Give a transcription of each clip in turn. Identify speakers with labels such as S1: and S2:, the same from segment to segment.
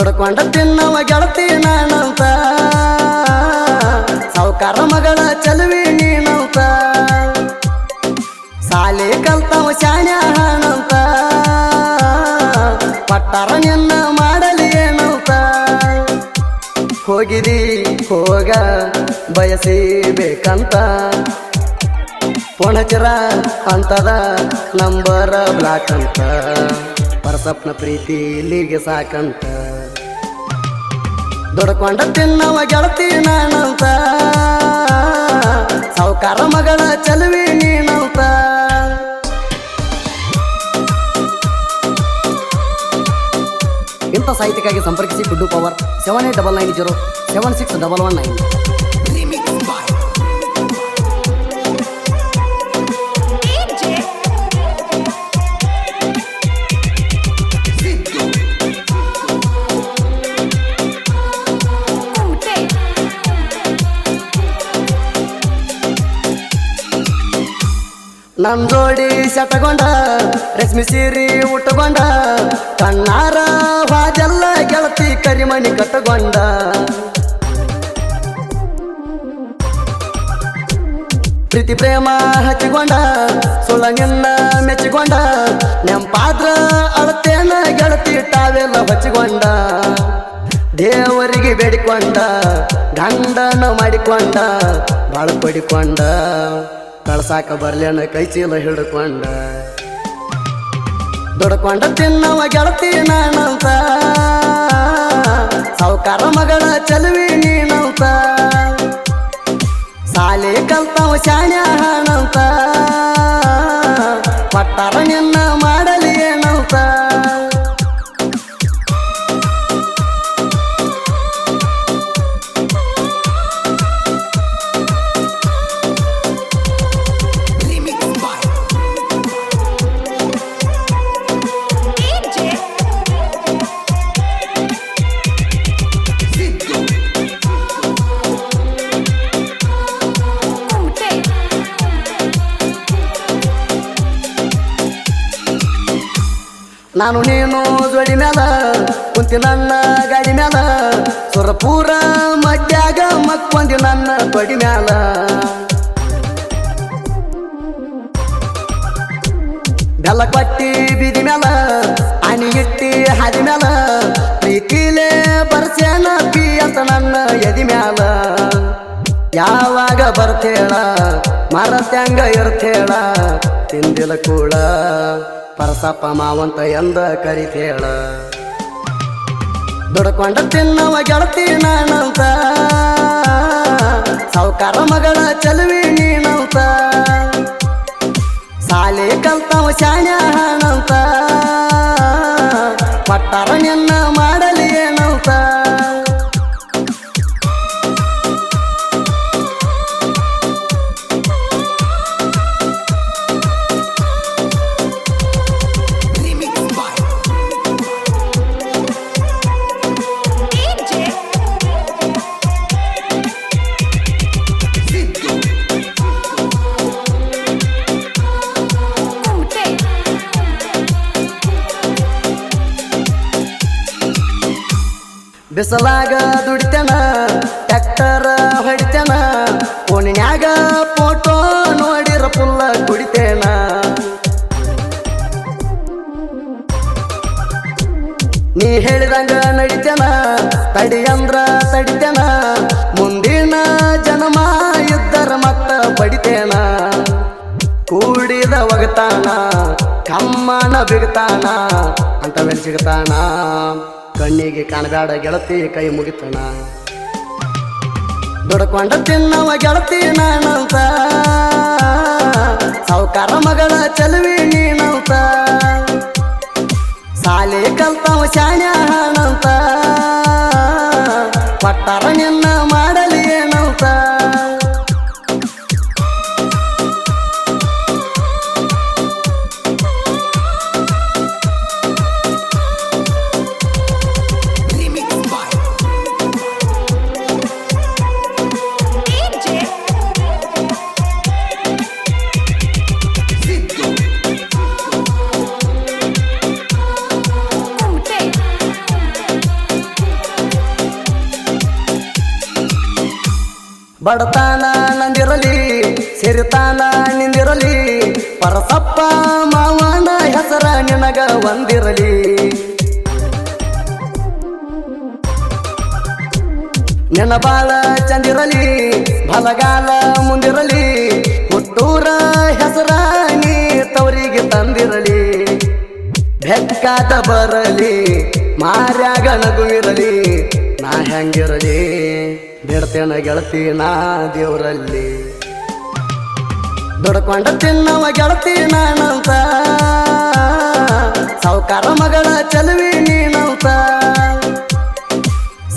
S1: ದುಡ್ಕೊಂಡ ತಿನ್ನವ ಗೆಳತಿ ನಾನಂತ. ಸಾವುಕಾರ ಮಗಳ ಚಲುವಿ ನೀನಂತ. ಸಾಲಿ ಕಲ್ತವ ಶಾಣ್ಯಾನಂತ ಪಟ್ಟಾರ ನಿನ್ನ ಮಾಡಲಿ ಏನಂತ. ಹೋಗಿದಿ, ಹೋಗ, ಬಯಸಿ ಬೇಕಂತ. ಪೊಣಚರ ಅಂತದ ನಂಬರ ಬ್ಲಾಕ್ ಅಂತ. ಪರಸಪ್ನ ಪ್ರೀತಿ ಇಲ್ಲಿಗೆ ಸಾಕಂತ. ದುಡ್ಕೊಂಡ ತಿನ್ನವ ಗೆಳತಿ ನಾನಂತ. ಸಾವುಕಾರ ಮಗಳ ಚಲುವಿ ನೀನಂತ. ಇಂಥ ಸಾಹಿತ್ಯಕ್ಕಾಗಿ ಸಂಪರ್ಕಿಸಿ Guddu power seven eight double nine zero seven six double one nine ನಮ್ ಜೋಡಿ ಶಟಗೊಂಡ ರಶ್ಮಿ ಸೀರಿ ಉಟ್ಟುಕೊಂಡ, ಕಣ್ಣಾರ ವಾಜೆಲ್ಲ ಗೆಳತಿ ಕರಿಮಣಿ ಕಟ್ಟಗೊಂಡ ಪ್ರೀತಿ ಪ್ರೇಮ ಹಚ್ಚಿಕೊಂಡ ಸುಳ್ಳ ನಿನ್ನ ಮೆಚ್ಚಿಕೊಂಡ, ನೆಂಪಾದ್ರ ಅಳತೇನ ಗೆಳತಿ ತಾವೆಲ್ಲ ಹಚ್ಚಿಕೊಂಡ. ದೇವರಿಗೆ ಬೇಡಿಕೊಂಡ, ಗಂಡನ ಮಾಡಿಕೊಂಡ, ಬಾಳು ಪಡಿಕೊಂಡ. ಕಳ್ಸಾಕ ಬರ್ಲೇನ ಕೈ ಚೀಲ ಹಿಡ್ಕೊಂಡ. ದುಡ್ಕೊಂಡ ತಿನ್ನವ ಗೆಳತಿ ನಾನಂತ. ಸಾವುಕಾರ ಮಗಳ ಚಲುವಿ ನೀನಂತ. ಸಾಲಿ ಕಲ್ತವ ಶಾಣ್ಯಾನಂತ ಪಟ್ಟಾರ ನಿನ್ನ ನಾನು ನೀನು ಜೋಡಿ ಮ್ಯಾಲ, ಕುಂತಿ ನನ್ನ ಗಾಡಿ ಮ್ಯಾಲ. ಸುರಪೂರ ಮಧ್ಯಾಗ ಮಕ್ಕೊಂಡಿ ನನ್ನ ಬಡಿ ಮ್ಯಾಲ. ಬೆಲ್ಲ ಕೊಟ್ಟಿ ಬೀದಿ ಮ್ಯಾಲ ಅಣಿ ಇಟ್ಟಿ ಹಾದಿ ಮ್ಯಾಲ. ಪ್ರೀತಿಲೇ ಬರ್ಸೇನ ಪಿ ಅಂತ ನನ್ನ ಎದಿ ಮ್ಯಾಲ. ಯಾವಾಗ ಬರ್ತೇಳ, ಮರತ್ಯಾಂಗ ಇರ್ತೇಳ, ತಿಂದಿಲ್ಲ ಕೂಡ. ಪರಸಪ್ಪ ಮಾವಂತ ಎಂದ ಕರಿತೇಳ. ದುಡ್ಕೊಂಡ ತಿನ್ನವ ಗೆಳತಿ ನಾನಂತ. ಸಾವುಕಾರ ಮಗಳ ಚಲುವಿ ನೀನಂತ. ಸಾಲಿ ಕಲ್ತವ ಶಾಣ್ಯಾನಂತ ಬಿಸಲಾಗ ದುಡಿತನ, ಟ್ಯಾಕ್ಟರ್ ಹೊಡಿತೇನ, ಫೋನಿನ್ಯಾಗ ಫೋಟೋ ನೋಡಿರ ಪುಲ್ಲ ಕುಡಿತೇನ ನೀ ಹೇಳಿದಂಗ ನಡಿತೇನ, ತಡಿ ಅಂದ್ರ ತಡಿತೇನ, ಮುಂದಿನ ಜನ್ಮ ಇದ್ದರ ಮತ್ತ ಪಡಿತೇನ. ಕೂಡಿದ ಒಗತಾನ, ಕಮ್ಮನ ಬಿಗತಾನ ಅಂತ ಸಿಗತಾನ? ಕಣ್ಣಿಗೆ ಕಾಣಬೇಡ ಗೆಳತಿ ಕೈ ಮುಗಿತಾನ ದುಡ್ಕೊಂಡ ತಿನ್ನವ ಗೆಳತಿ ನಾನಂತ. ಸಾವುಕಾರ ಮಗಳ ಚಲುವಿ ನೀನಂತ. ಸಾಲಿ ಕಲ್ತವ ಶಾಣ್ಯಾನಂತ ಬಡತಾನ ನಂದಿರಲಿ, ಸಿರಿತಾನ ನಿಂದಿರಲಿ. ಪರಸಪ್ಪ ಮಾವನ ಹೆಸರ ನಿನಗ ಒಂದಿರಲಿ. ನೆನಬಾಳ ಬಾಳ ಚಂದಿರಲಿ, ಬಲಗಾಲ ಮುಂದಿರಲಿ. ಹುಟ್ಟೂರ ಹೆಸರ ನೀ ತವರಿಗೆ ತಂದಿರಲಿ. ಬೆಕ್ಕಾದ ಬರಲಿ, ಮಾರ್ಯಾಗ ಇರಲಿ ನಾ ಹೆಂಗಿರಲಿ, ಬಿಡ್ತೇನ ಗೆಳತಿ ನಾ ದೇವರಲ್ಲಿ. ದುಡ್ಕೊಂಡ ತಿನ್ನವ ಗೆಳತಿ ನಾನಂತ. ಸಾವುಕಾರ ಮಗಳ ಚಲುವಿ ನೀನಂತ.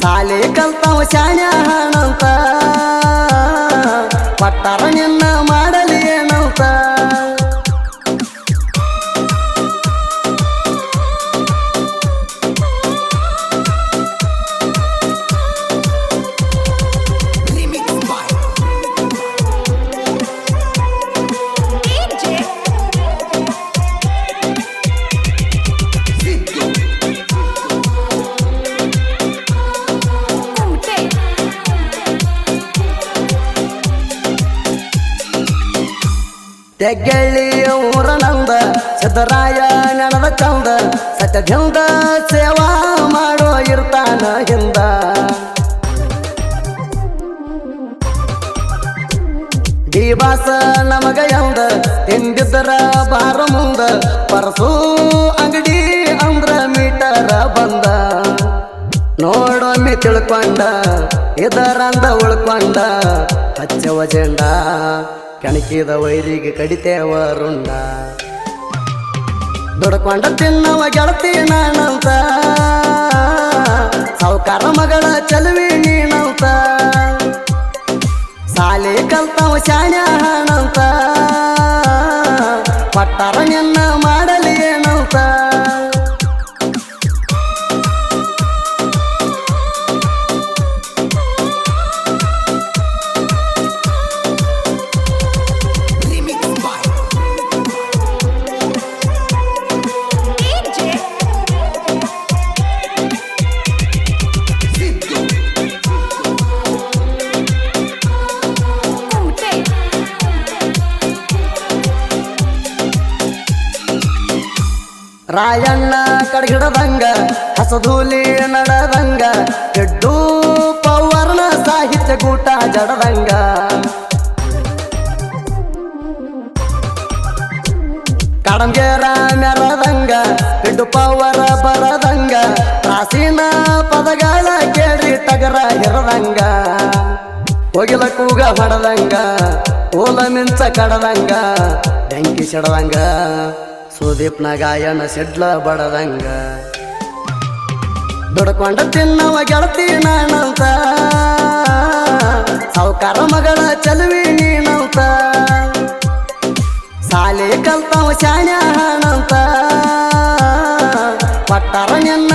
S1: ಸಾಲಿ ಕಲ್ತವ ಶಾಣ್ಯ ಹಾಣಂತ ಪಟ್ಟಾರ ನಿನ್ನ ತೆಗ್ಗಳ್ಳಿ ಊರ ನಂದ ಸಿದ್ದರಾಯ ನೆನದ ಚಂದ ಸತ್ಯದಿಂದ ಸೇವಾ ಮಾಡೋ ಇರ್ತಾನ ಹಿಂದ ದೀವಾಸ ನಮಗ ಎಂದ, ತಿಂದಿದ್ದರ ಬಾರ ಮುಂದ, ಪರಸು ಅಂಗಡಿ ಅಂದ್ರ ಮೀಟರ ಬಂದ. ನೋಡೊಮ್ಮೆ ತಿಳ್ಕೊಂಡ, ಇದರಂದ ಉಳ್ಕೊಂಡ ಹಚ್ಚವ ಜೆಂಡ ಕೆಣಕಿದ ವೈರಿಗೆ ಕಡಿತೇವ ರುಂಡ ದುಡ್ಕೊಂಡ ತಿನ್ನವ ಗೆಳತಿ ನಾನಂತ. ಸಾವುಕಾರ ಮಗಳ ಚಲುವೆ ನೀನಂತ. ಸಾಲಿ ಕಲ್ತವ ಶಾಣ್ಯ ಹಣಂತ. ಪಟ್ಟಾರ ನಿನ್ನ ಮಾಡಲಿ ಏನಂತ. ರಾಯಣ್ಣ ಕಡಗಿಡದಂಗ ಹಸಧೂಲಿ ನಡದಂಗ ಕೆಡ್ಡು ಪವರ್ಣ ಸಾಹಿತ್ಯ ಕೂಟ ಜಡದಂಗ. ಕಡಂಗೇರ ಮೆರದಂಗ ಕೆಡ್ಡು ಪವರ ಬರದಂಗ ಪ್ರಾಚೀನ ಪದಗಳ ಕೇಳಿ ತಗರ ಹಿರದಂಗ ಹೋಗಿಲ ಕೂಗ ಹೊಡದಂಗ, ಓಲ ಮಿಂಚ ಕಡದಂಗ, ಬೆಂಕಿ ಸಿಡದಂಗ ಸುದೀಪ್ನ ಗಾಯನ ಸಿಡ್ಲ ಬಡದಂಗ. ದುಡ್ಕೊಂಡ ತಿನ್ನವ ಗೆಳತಿ ನಾನಂತ. ಸಾವುಕಾರ ಮಗಳ ಚಲುವಿ ನೀನಂತ. ಸಾಲಿ ಕಲ್ತವ ಶಾಣ್ಯ ಹಣಂತ ಪಟ್ಟಾರ ನಿನ್ನ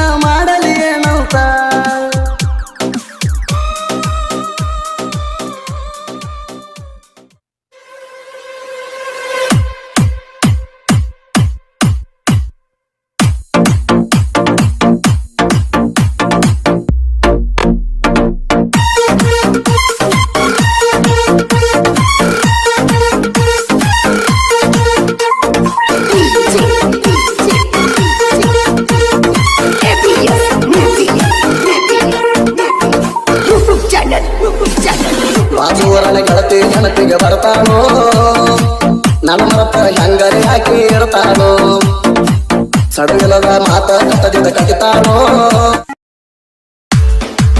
S1: ಗೆಳತಿ ನೆನಪಿಗೆ ಬರ್ತಾನೋ? ನನ್ನ ಮರತ ಹೆಂಗರಿ ಹಾಕಿ ಇರ್ತಾನೋ? ಸಡಗಲದ ಮಾತ ಕಟ್ಟದಿಂದ ಕಟ್ಟಿತಾನೋ?